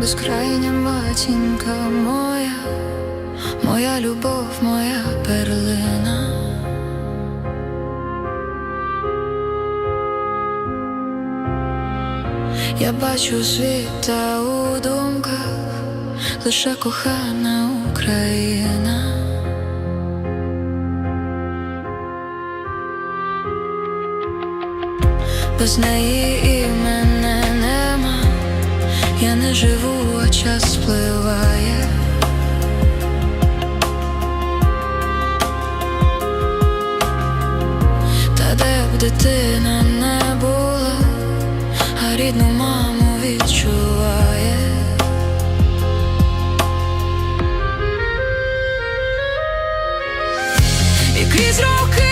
безкрайня матінка моя, моя любов, моя перлина. Я бачу світ та у думках лише кохана Україна. Без неї і мене нема, я не живу, а час впливає, Та де б дитина не була, а рідну маму відчуває. І крізь роки